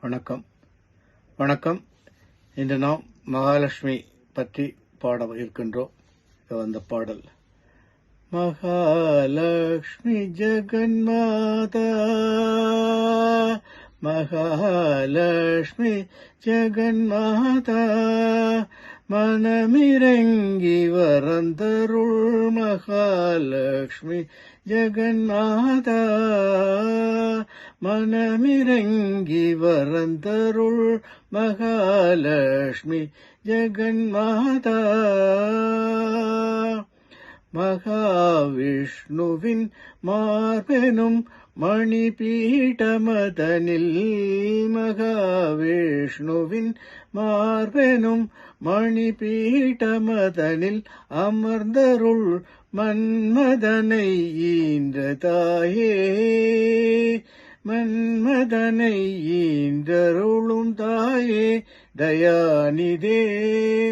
வணக்கம். வணக்கம். இன்று நாம் மகாலட்சுமி பற்றி பாட இருக்கின்றோம். அந்த பாடல். மகாலட்சுமி ஜெகன்மாதா. மகாலட்சுமி ஜெகன்மாதா மனமிறங்கி வரந்தருள் மகாலட்சுமி ஜெகன்மாதா மனமிறங்கி வரந்தருள் மகாலட்சுமி ஜெகன்மாதா. மகாவிஷ்ணுவின் மார்பெனும் மணிபீட்டமதனில். மகாவிஷ்ணுவின் மார்பெனும் மணிபீட்டமதனில் அமர்ந்தருள் மன்மதனை ஈன்ற தாயே மன்மதனை ஈன்றருளும் தாயே தயாநிதே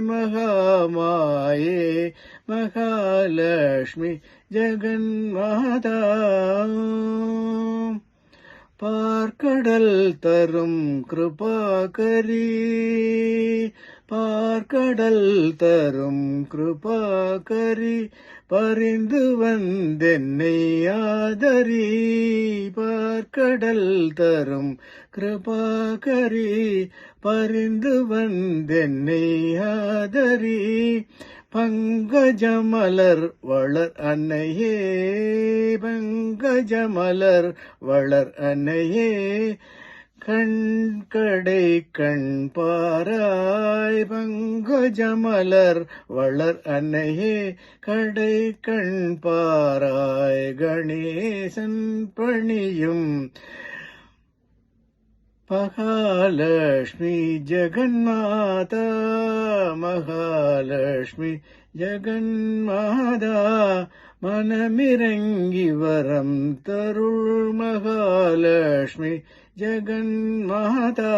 மகாமாயே மகாலட்சுமி ஜெகன்மாதா. பார்க்கடல் தரும் கிருபாகரீ. கடல் தரும் கிருபாகரி பரிந்து வந்தென்னை ஆதரி. பார்க்கடல் தரும் கிருபாகரி பரிந்து வந்தென்னை ஆதரி. பங்கஜமலர் வளர் அன்னையே பங்கஜமலர் வளர் அன்னையே. கண் கடை கண் பாராய் பங்க பங்கஜமலர் வளர் அன்னையே கடை கண் பாராய் கணேசன் பணியும். மகாலட்சுமி ஜெகன்மாதா மகாலட்சுமி ஜெகன்மாதா மனமிறங்கி வரம் தருள் மகாலட்சுமி ஜெகன்மாதா.